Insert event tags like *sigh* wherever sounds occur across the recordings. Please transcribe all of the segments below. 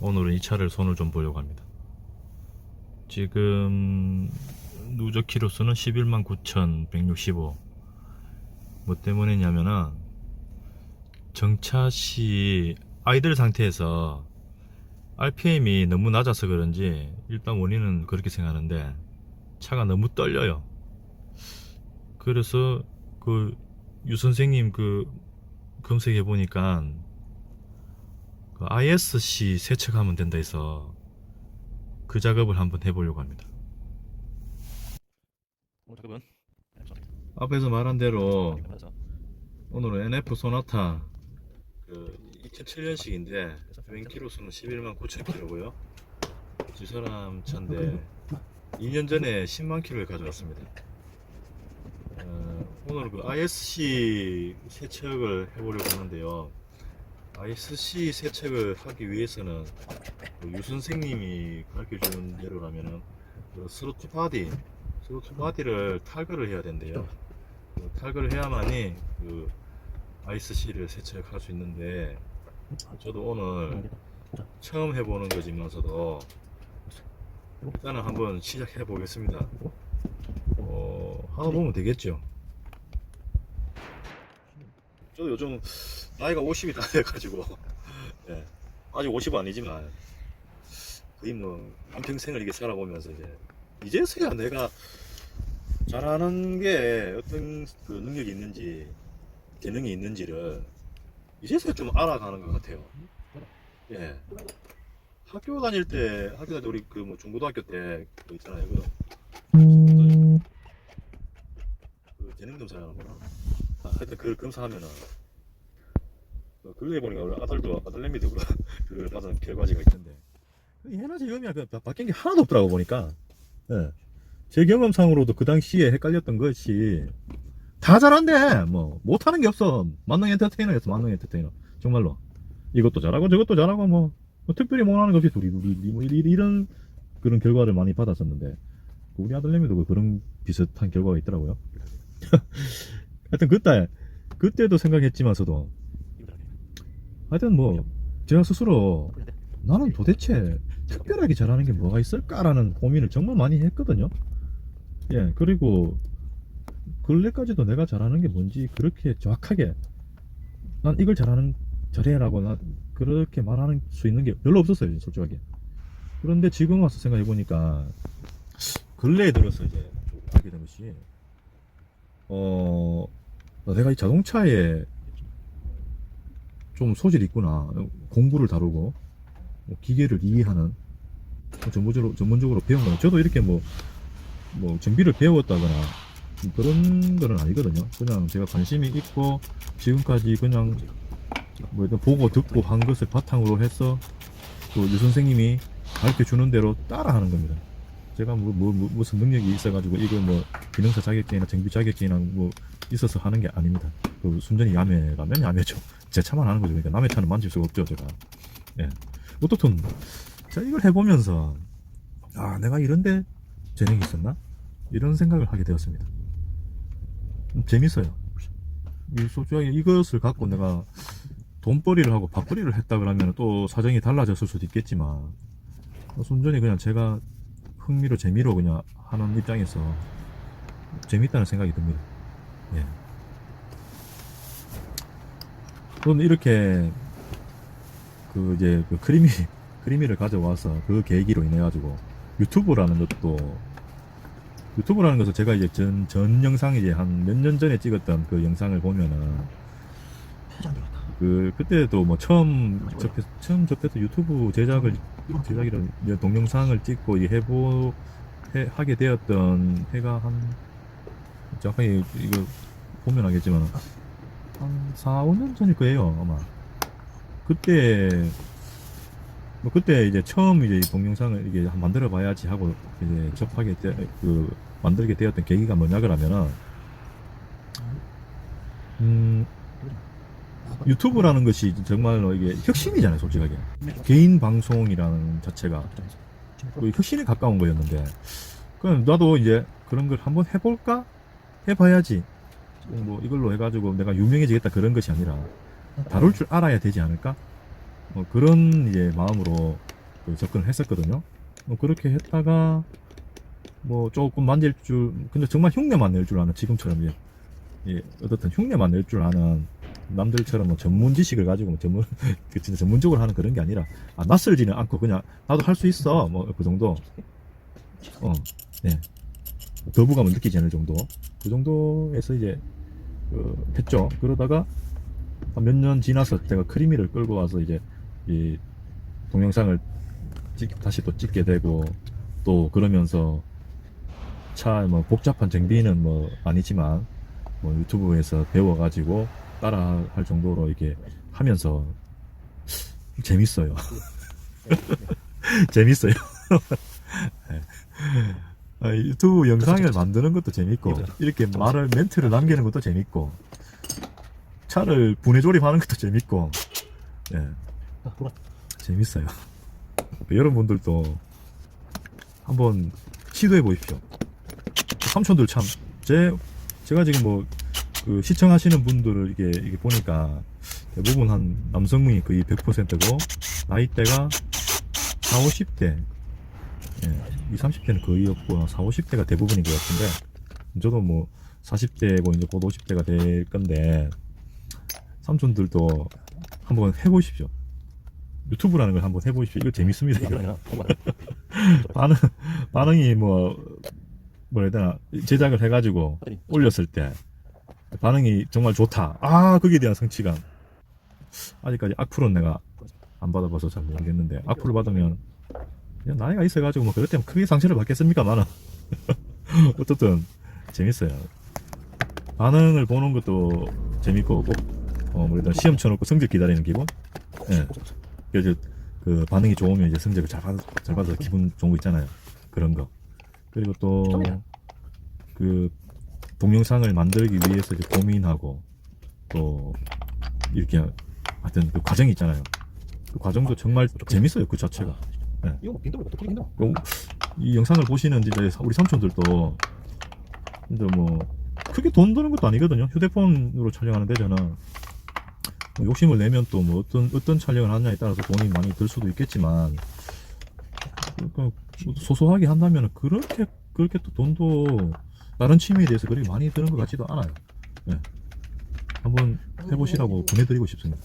오늘은 이 차를 손을 좀 보려고 합니다. 지금 누적 키로수는 11만 9,165. 뭐 때문이냐면은 정차 시 아이들 상태에서 RPM이 너무 낮아서 그런지 일단 원인은 그렇게 생각하는데 차가 너무 떨려요. 그래서 그 유 선생님 그 검색해 보니까 그 ISC 세척하면 된다 해서 그 작업을 한번 해보려고 합니다. 오늘 작업은 앞에서 말한 대로 오늘은 NF 소나타 그 2007년식인데 주행 키로수는 11만 9천 킬로고요. 이 사람 차인데 2년 전에 10만 킬로를 가져왔습니다. 어, 오늘 그 ISC 세척을 해보려고 하는데요. ISC 세척을 하기 위해서는 그유 선생님이 가르쳐 주는 대로라면은 그 스로트 바디, 스로트 바디를 탈거를 해야 된대요. 그 탈거를 해야만이 그 ISC를 세척할 수 있는데 저도 오늘 처음 해보는 거지만서도 일단은 한번 시작해 보겠습니다. 어, 하다 보면 되겠죠. 저도 요즘 나이가 50이 다 돼가지고 예, 아직 50은 아니지만 거의 뭐 한평생을 이게 살아보면서 이제 이제서야 내가 잘하는 게 어떤 그 능력이 있는지 재능이 있는지를 이제서야 좀 알아가는 것 같아요. 예. 학교 다닐 때 학교 다닐 때 우리 그 뭐 중고등학교 때 그 있잖아요. 그, 그 재능 검사하는 거나 아, 하여튼 그걸 검사하면은 그 근래에 보니까 아들도 아들내미도 그- *laughs* 그걸 받은 결과지가 있던데. 얘나 지금이야 그 바- 바뀐 게 하나도 없더라고 보니까. 예. 제 경험상으로도 그 당시에 헷갈렸던 것이 다 잘한대. 뭐 못하는 게 없어. 만능 엔터테이너였어 만능 엔터테이너. 정말로. 이것도 잘하고 저것도 잘하고 뭐, 뭐 특별히 못하는 것 없이 둘이 둘이 뭐 이- 이런 그런 결과를 많이 받았었는데 우리 아들내미도 그 그런 비슷한 결과가 있더라고요 *laughs* 하여튼 그때 그때도 생각했지만서도 하여튼 뭐 제가 스스로 나는 도대체 특별하게 잘하는 게 뭐가 있을까라는 고민을 정말 많이 했거든요. 예, 그리고 근래까지도 내가 잘하는 게 뭔지 그렇게 정확하게 난 이걸 잘하는 잘해라고 나 그렇게 말하는 수 있는 게 별로 없었어요, 솔직하게. 그런데 지금 와서 생각해 보니까 근래에 들어서 이제 좀 알게 된 것이 어 내가 이 자동차에 좀 소질이 있구나 공부를 다루고 뭐 기계를 이해하는 뭐 전문적으로 전문적으로 배운 거는 저도 이렇게 뭐뭐 정비를 배웠다거나 그런 거는 아니거든요. 그냥 제가 관심이 있고 지금까지 그냥 뭐 보고 듣고 한 것을 바탕으로 해서 또 유 선생님이 가르쳐 주는 대로 따라하는 겁니다. 제가 뭐, 뭐, 뭐 무슨 능력이 있어가지고 이거 뭐 기능사 자격증이나 정비 자격증이나 뭐 있어서 하는 게 아닙니다. 그 순전히 야매라면 야매죠. 제 차만 하는 거죠. 그러니까 남의 차는 만질 수가 없죠, 제가. 예. 어떻든 제가 이걸 해보면서 아 내가 이런데 재능이 있었나 이런 생각을 하게 되었습니다. 음, 재밌어요. 이 솔직하게 이것을 갖고 내가 돈벌이를 하고 밥벌이를 했다 그러면 또 사정이 달라졌을 수도 있겠지만 어, 순전히 그냥 제가 흥미로 재미로 그냥 하는 입장에서 재밌다는 생각이 듭니다. 예. 저는 이렇게 그 이제 그 크리미 *laughs* 크리미를 가져와서 그 계기로 인해 가지고 유튜브라는 것도 유튜브라는 것을 제가 이제 전, 전 영상 이제 한 몇 년 전에 찍었던 그 영상을 보면은 그 그때도 뭐 처음 접해 처음 접해서 유튜브 제작을 제작이라 동영상을 찍고 이 해보 해, 하게 되었던 해가 한 정확하게 이거 보면 알겠지만 한 4, 5년 전일 거예요 아마. 그때 뭐 그때 이제 처음 이제 이 동영상을 이게 만들어 봐야지 하고 이제 접하게 되, 그 만들게 되었던 계기가 뭐냐 그러면은 음 유튜브라는 것이 정말로 이게 혁신이잖아요 솔직하게. 개인 방송이라는 자체가. 거의 혁신에 가까운 거였는데. 그럼 나도 이제 그런 걸 한번 해볼까? 해봐야지 뭐 이걸로 해가지고 내가 유명해지겠다 그런 것이 아니라 다룰 줄 알아야 되지 않을까 뭐 그런 이제 마음으로 그 접근을 했었거든요. 뭐 그렇게 했다가 뭐 조금 만질 줄 근데 정말 흉내만 낼 줄 아는 지금처럼 예, 예 어떻든 흉내만 낼 줄 아는 남들처럼 뭐 전문 지식을 가지고 뭐 전문 *laughs* 그 진짜 전문적으로 하는 그런 게 아니라 아, 낯설지는 않고 그냥 나도 할 수 있어 뭐 그 정도 어, 네. 거부감을 느끼지 않을 정도. 그 정도에서 이제, 그, 했죠. 그러다가, 몇 년 지나서 제가 크리미를 끌고 와서 이제, 이, 동영상을 찍, 다시 또 찍게 되고, 또 그러면서, 차, 뭐, 복잡한 정비는 뭐, 아니지만, 뭐, 유튜브에서 배워가지고, 따라 할 정도로 이렇게 하면서, 재밌어요. *laughs* 재밌어요. *laughs* 네. 아, 유튜브 영상을 만드는 것도 재밌고 이렇게 말을 멘트를 남기는 것도 재밌고 차를 분해 조립하는 것도 재밌고 예. 아. 재밌어요. 여러분들도 한번 시도해 보십시오. 삼촌들 참 제 제가 지금 뭐 그 시청하시는 분들을 이게, 이게 보니까 대부분 한 남성분이 거의 100%고 나이대가 4, 50대. 예, 20, 30대는 거의 없고 4, 50대가 대부분인 것 같은데 저도 뭐 40대고 이제 곧 50대가 될 건데 삼촌들도 한번 해보십시오. 유튜브라는 걸 한번 해보십시오. 이거 재밌습니다. 이거. *laughs* 반응 반응이 뭐 뭐라 해야 되나 제작을 해가지고 올렸을 때 반응이 정말 좋다. 아 거기에 대한 성취감. 아직까지 악플은 내가 안 받아봐서 잘 모르겠는데 악플을 받으면 그냥 나이가 있어가지고 뭐 그럴 때면 크게 상처를 받겠습니까 나는. *laughs* 어쨌든 재밌어요. 반응을 보는 것도 재밌고 꼭 어, 뭐래도 시험 쳐놓고 성적 기다리는 기분? 예. 그래서 그 반응이 좋으면 이제 성적을 잘, 받, 잘 받아서 기분 좋은 거 있잖아요. 그런 거. 그리고 또 그 동영상을 만들기 위해서 이제 고민하고 또 이렇게 하여튼 그 과정이 있잖아요. 그 과정도 정말 재밌어요 그 자체가 이거 뭐 어떻게 이 영상을 보시는 이제 우리 삼촌들도 근데 뭐 크게 돈 드는 것도 아니거든요. 휴대폰으로 촬영하는데 저는 뭐 욕심을 내면 또 뭐 어떤 어떤 촬영을 하느냐에 따라서 돈이 많이 들 수도 있겠지만 그러니까 뭐 소소하게 한다면 그렇게 그렇게 또 돈도 다른 취미에 대해서 그렇게 많이 드는 것 같지도 않아요. 예. 한번 해보시라고 보내드리고 싶습니다.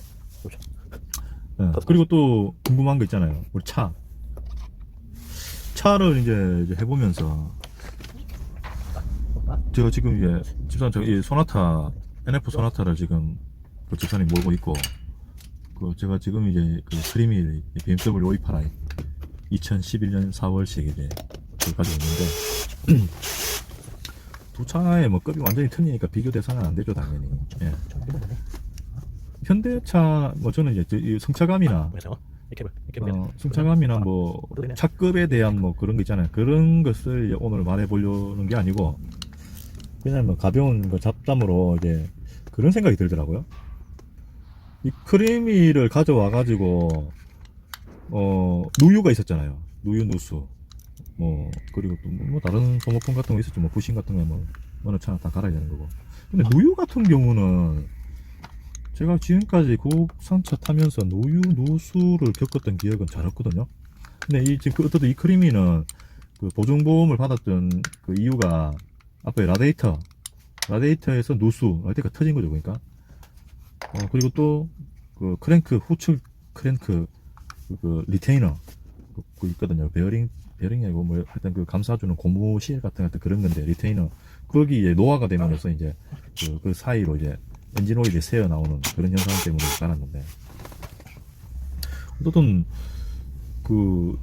예. 그리고 또 궁금한 거 있잖아요. 우리 차. 차를 이제, 이제 해보면서. 제가 지금 이제 집사람 저이 소나타 NF 소나타를 지금 그 집사람이 몰고 있고 그 제가 지금 이제 그 크리미 BMW 오이파라이 2011년 4월식 이제 가지고 있는데 *clears throat* 두 차의 뭐 급이 완전히 틀리니까 비교 대상은 안 되죠 당연히. 예. 현대차 뭐 저는 이제 성차감이나 이렇게 어, 승차감이나 뭐 차급에 대한 뭐 그런 거 있잖아요. 그런 것을 오늘 말해 보려는 게 아니고 그냥 뭐 가벼운 그 잡담으로 이제 그런 생각이 들더라고요. 이 크리미를 가져와 가지고 어 누유가 있었잖아요. 누유 누수 뭐 그리고 또 뭐 다른 소모품 같은 거 있었죠. 뭐 부신 같은 거뭐 어느 차나 다 갈아야 되는 거고. 근데 누유 같은 경우는 제가 지금까지 국산차 타면서 누유 누수를 겪었던 기억은 잘 없거든요. 근데 이 지금 그 어떤 이 크리미는 그 보증보험을 받았던 그 이유가 앞에 라데이터 라데이터에서 누수 라데이터가 터진 거죠, 그러니까. 어, 그리고 또 그 크랭크 후측 크랭크 그, 그 리테이너 그, 그 있거든요. 베어링 베어링이 아니고 뭐 하여튼 그 감싸주는 고무 실 같은 같은 그런 건데 리테이너 거기에 노화가 되면서 이제 그, 그 사이로 이제 엔진 오일이 새어 나오는 그런 현상 때문에 깔았는데 어쨌든 그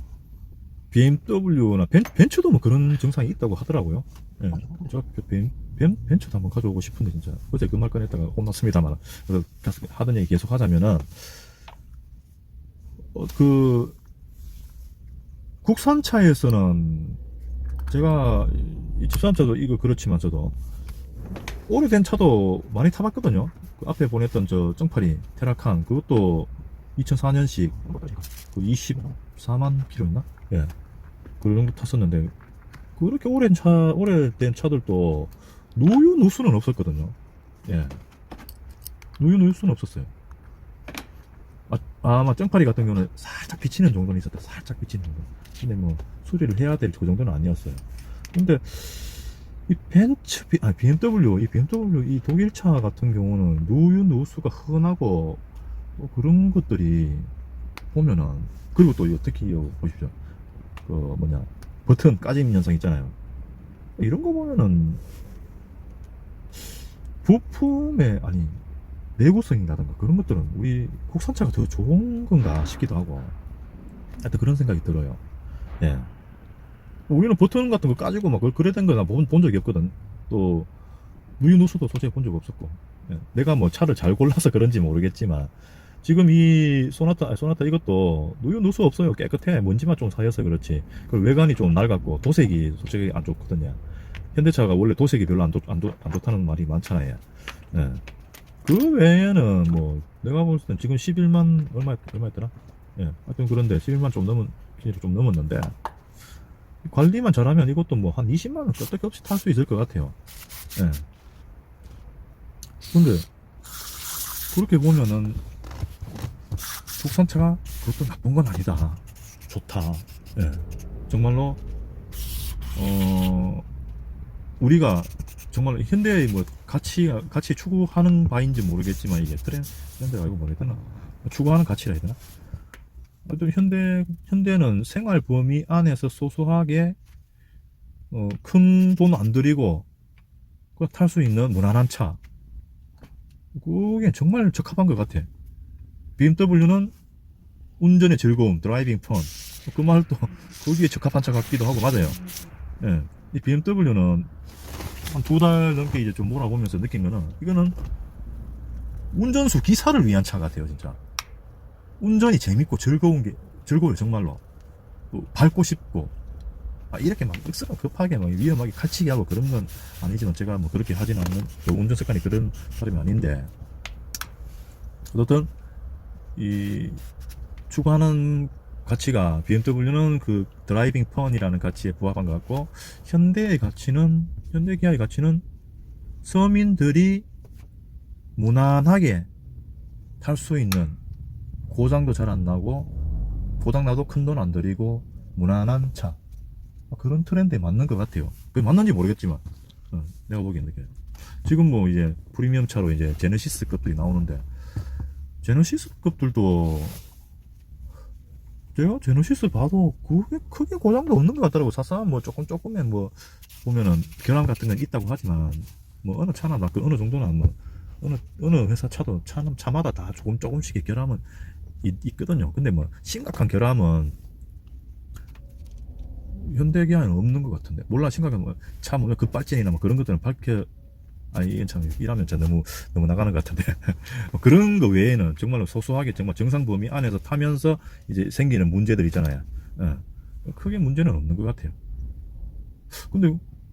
BMW나 벤, 벤츠도 뭐 그런 증상이 있다고 하더라고요. 예. 제가 벤, 벤, 벤츠도 한번 가져오고 싶은데 진짜 어제 그 말 꺼냈다가 혼났습니다만 그래서 하던 얘기 계속 하자면은 어, 그 국산차에서는 제가 이 집사람차도 이거 그렇지만 저도 오래된 차도 많이 타봤거든요. 그 앞에 보냈던 저 정파리 테라칸 그것도 2004년식 그 24만 킬로였나? 예. 그 정도 탔었는데 그렇게 오랜 차 오래된 차들도 누유 누수는 없었거든요. 예. 누유 누수는 없었어요. 아 아마 정파리 같은 경우는 살짝 비치는 정도는 있었다. 살짝 비치는 정도. 근데 뭐 수리를 해야 될 그 정도는 아니었어요. 근데 이 벤츠, 비- 아 BMW, 이 BMW 이 독일차 같은 경우는 누유 누수가 흔하고 뭐 그런 것들이 보면은 그리고 또 특히 보십시오. 그 뭐냐 버튼 까짐 현상 있잖아요. 이런 거 보면은 부품의 아니 내구성이라든가 그런 것들은 우리 국산차가 더 좋은 건가 싶기도 하고 하여튼 그런 생각이 들어요. 예. 우리는 버튼 같은 거 까지고 막 그래 된 거나 본, 본 적이 없거든. 또 누유 누수도 솔직히 본 적 없었고. 예. 내가 뭐 차를 잘 골라서 그런지 모르겠지만 지금 이 소나타 소나타 이것도 누유 누수 없어요. 깨끗해. 먼지만 좀 쌓여서 그렇지. 그리고 외관이 좀 낡았고 도색이 솔직히 안 좋거든요. 현대차가 원래 도색이 별로 안, 좋, 안, 좋, 안 좋다는 말이 많잖아요. 예. 그 외에는 뭐 내가 볼 때는 지금 11만 얼마 얼마였더라? 예. 하여튼 그런데 11만 좀 넘은 좀 넘었는데 관리만 잘하면 이것도 뭐 한 20만 원 끄떡 없이 탈 수 있을 것 같아요. 예. 근데 그렇게 보면은 국산차가 그것도 나쁜 건 아니다. 좋다. 예. 정말로 어 우리가 정말 현대의 뭐 가치 가치 추구하는 바인지 모르겠지만 이게 트렌 트렌드가 이거 뭐라 해야 되나 추구하는 가치라 해야 되나 어떤 현대 현대는 생활 범위 안에서 소소하게 어, 큰 돈 안 들이고 탈 수 있는 무난한 차. 그게 정말 적합한 것 같아. BMW는 운전의 즐거움 드라이빙 펀 그 말도 *laughs* 거기에 적합한 차 같기도 하고 맞아요. 예. 이 BMW는 한 두 달 넘게 이제 좀 몰아보면서 느낀 거는 이거는 운전수 기사를 위한 차 같아요 진짜 운전이 재밌고 즐거운 게 즐거워요 정말로. 또 밟고 싶고. 아, 이렇게 막 엑스가 급하게 막 위험하게 칼치기 하고 그런 건 아니지만 제가 뭐 그렇게 하진 않는 또 운전 습관이 그런 사람이 아닌데. 어쨌든 이 추구하는 가치가 BMW는 그 드라이빙 펀이라는 가치에 부합한 것 같고 현대의 가치는 현대 기아의 가치는 서민들이 무난하게 탈 수 있는 고장도 잘 안 나고 고장 나도 큰 돈 안 들이고 무난한 차 그런 트렌드에 맞는 것 같아요. 그게 맞는지 모르겠지만 어, 내가 보기엔 느껴요. 지금 뭐 이제 프리미엄 차로 이제 제네시스 급들이 나오는데 제네시스 급들도 제가 제네시스 봐도 그게 크게 고장도 없는 것 같더라고. 사사한 뭐 조금 조금의 뭐 보면은 결함 같은 건 있다고 하지만 뭐 어느 차나 나그 어느 정도는 뭐 어느 어느 회사 차도 차는 차마다 다 조금 조금씩의 결함은 있, 있거든요. 근데 뭐 심각한 결함은 현대기아는 없는 것 같은데 몰라 심각한 뭐차 뭐 급발진이나 뭐 그런 것들은 밝혀 아니 이건 참 이라면 진짜 너무 너무 나가는 것 같은데 *laughs* 뭐 그런 거 외에는 정말로 소소하게 정말 정상 범위 안에서 타면서 이제 생기는 문제들 있잖아요. 예. 크게 문제는 없는 것 같아요. 근데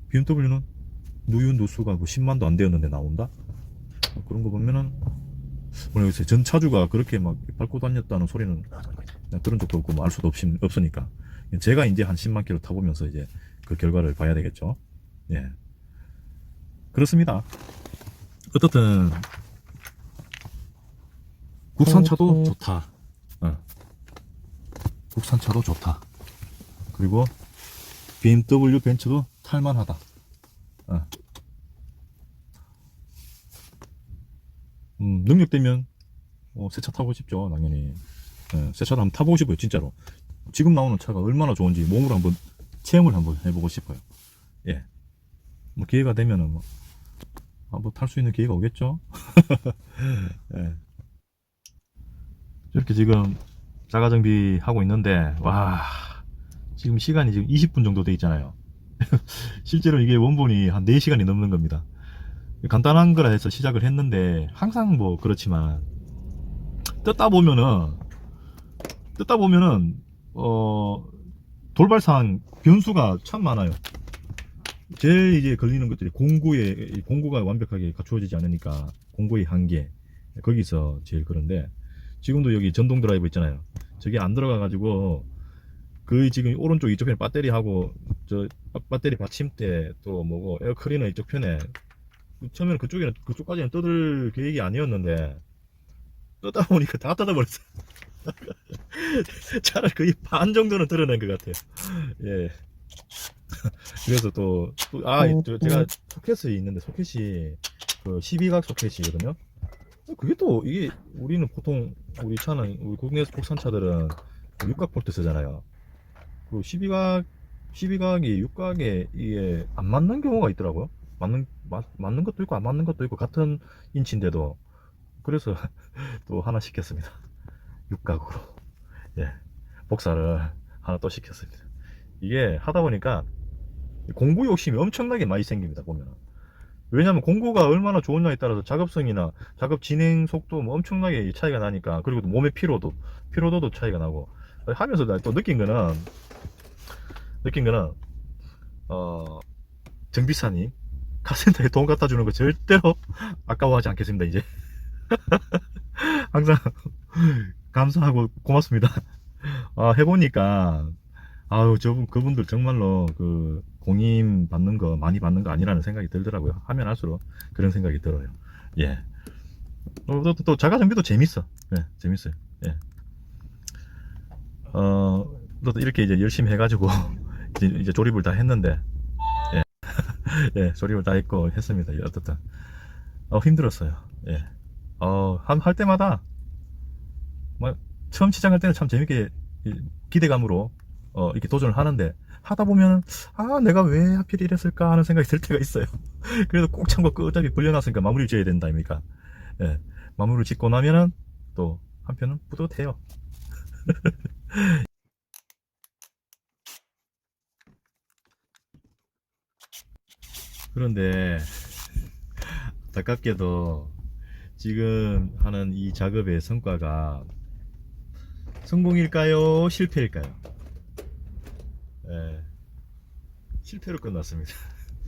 BMW는 누유 누수가 뭐 10만도 안 되었는데 나온다? 뭐 그런 거 보면은 오늘 요새 전차주가 그렇게 막 밟고 다녔다는 소리는 들은 적도 없고 뭐알 수도 없, 없으니까 제가 이제 한 10만 킬로 타보면서 이제 그 결과를 봐야 되겠죠. 예. 그렇습니다. 어떻든 국산차도 좋다. 어. 국산차도 좋다. 그리고 BMW 벤츠도 탈만하다. 어. 음, 능력되면 어, 새 차 타고 싶죠, 당연히. 예, 새 차도 한번 타보고 싶어요, 진짜로. 지금 나오는 차가 얼마나 좋은지 몸으로 한번 체험을 한번 해보고 싶어요. 예. 뭐 기회가 되면은 뭐 한번 탈 수 있는 기회가 오겠죠. *laughs* 예. 이렇게 지금 자가 정비 하고 있는데 와 지금 시간이 지금 20분 정도 돼 있잖아요. *laughs* 실제로 이게 원본이 한 4시간이 넘는 겁니다. 간단한 거라 해서 시작을 했는데 항상 뭐 그렇지만 뜯다 보면은 뜯다 보면은 어 돌발상 변수가 참 많아요. 제일 이제 걸리는 것들이 공구의 이 공구가 완벽하게 갖추어지지 않으니까 공구의 한계 거기서 제일 그런데 지금도 여기 전동 드라이브 있잖아요. 저게 안 들어가 가지고 그 지금 오른쪽 이쪽 편에 배터리하고 저 배터리 받침대 또 뭐고 에어 클리너 이쪽 편에 처음에는 그쪽에는 그쪽까지는 뜯을 계획이 아니었는데 뜯다 보니까 다 뜯어버렸어. *laughs* 차를 거의 반 정도는 드러낸 것 같아요. 예. 그래서 또, 또 아, 어, 저, 제가 어. 소켓이 있는데, 소켓이, 그 12각 소켓이거든요. 그게 또, 이게, 우리는 보통, 우리 차는, 우리 국내에서 국산 차들은 6각 볼트 쓰잖아요. 그 12각, 12각이 6각에 이게 안 맞는 경우가 있더라고요. 맞는, 맞, 맞는 것도 있고, 안 맞는 것도 있고, 같은 인치인데도. 그래서 *laughs* 또 하나 시켰습니다. 6각으로. 예. 복사를 하나 또 시켰습니다. 이게 하다 보니까 공구 욕심이 엄청나게 많이 생깁니다, 보면. 왜냐면 공구가 얼마나 좋으냐에 따라서 작업성이나 작업 진행 속도 뭐 엄청나게 차이가 나니까, 그리고 또 몸의 피로도, 피로도도 차이가 나고, 하면서 나또 느낀 거는, 느낀 거는, 어, 정비사님, 카센터에 돈 갖다 주는 거 절대로 *laughs* 아까워하지 않겠습니다, 이제. *laughs* 항상 *laughs* 감사하고 고맙습니다. 아, 해보니까, 아유, 저분, 그분들 정말로 그 공임 받는 거, 많이 받는 거 아니라는 생각이 들더라고요. 하면 할수록 그런 생각이 들어요. 예. 어, 또, 또 자가 정비도 재밌어. 예, 재밌어요. 예. 어, 또 이렇게 이제 열심히 해가지고, 이제, 이제 조립을 다 했는데, 예. *laughs* 예, 조립을 다 했고 했습니다. 예, 어떻든. 어, 힘들었어요. 예. 어, 한, 할 때마다, 뭐, 처음 시작할 때는 참 재밌게 이 기대감으로 어, 이렇게 도전을 하는데 하다 보면 아 내가 왜 하필 이랬을까 하는 생각이 들 때가 있어요. *laughs* 그래도 꼭 참고 끝까지 불려놨으니까 마무리 지어야 된다 아닙니까? 예, 마무리를 짓고 나면은 또 한편은 뿌듯해요. *laughs* 그런데 안타깝게도 지금 하는 이 작업의 성과가 성공일까요? 실패일까요? 예, 실패로 끝났습니다.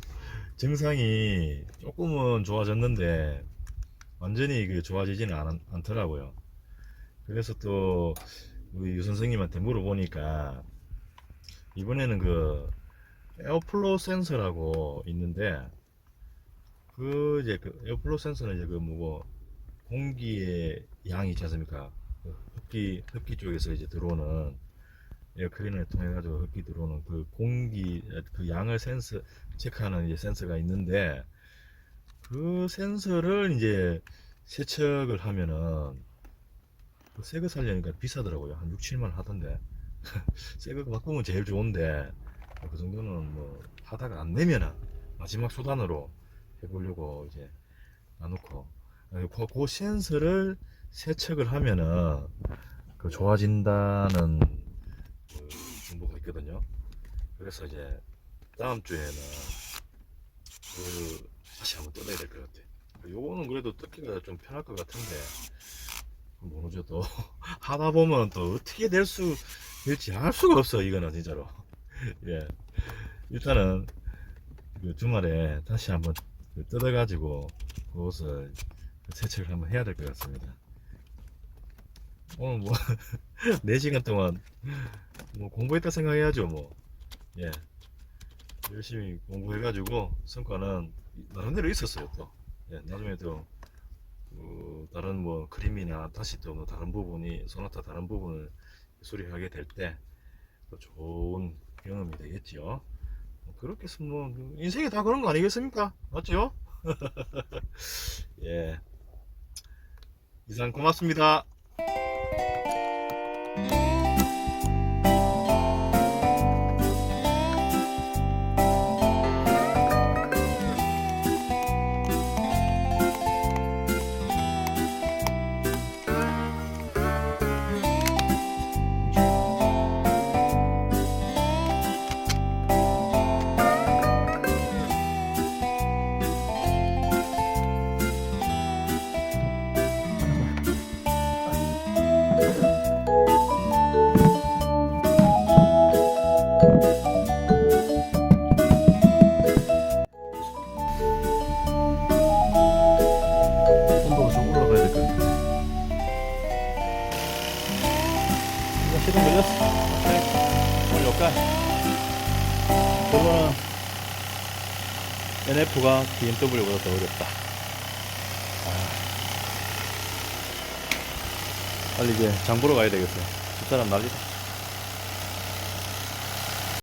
*laughs* 증상이 조금은 좋아졌는데 완전히 그 좋아지지는 않, 않더라고요. 그래서 또 우리 유 선생님한테 물어보니까 이번에는 그 에어플로 센서라고 있는데 그 이제 그 에어플로 센서는 이제 그 뭐고 공기의 양이 있지 않습니까? 그 흡기 흡기 쪽에서 이제 들어오는 에어클린을 통해 가지고 흡기 들어오는 그 공기 그 양을 센서 체크하는 이제 센서가 있는데 그 센서를 이제 세척을 하면은 그 새거 살려니까 비싸더라고요. 한 6, 7만 하던데. *laughs* 새거 바꾸면 제일 좋은데 그 정도는 뭐 하다가 안 되면은 마지막 수단으로 해보려고 이제 놔놓고 그, 그 센서를 세척을 하면은 그 좋아진다는 그 정보가 있거든요. 그래서 이제 다음 주에는 그 다시 한번 뜯어야 될 것 같아. 요거는 그래도 뜯기가 좀 편할 것 같은데 모르죠 또 *laughs* 하다 보면 또 어떻게 될 수 될지 알 수가 없어 이거는 진짜로. *laughs* 예 일단은 그 주말에 다시 한번 그 뜯어가지고 그것을 세척을 한번 해야 될 것 같습니다. 오늘 뭐 *laughs* 4시간 동안 뭐 공부했다 생각해야죠 뭐 예. 열심히 공부해가지고 성과는 나름대로 있었어요 또 예, 나중에 또 그, 다른 뭐 그림이나 다시 또 뭐 다른 부분이 소나타 다른 부분을 수리하게 될때또 좋은 경험이 되겠지요 뭐 그렇게 뭐 인생이 다 그런 거 아니겠습니까? 맞죠? *laughs* 예. 이상 고맙습니다 BMW보다 더 어렵다. 아. 빨리 이제 장 보러 가야 되겠어. 집사람 난리다.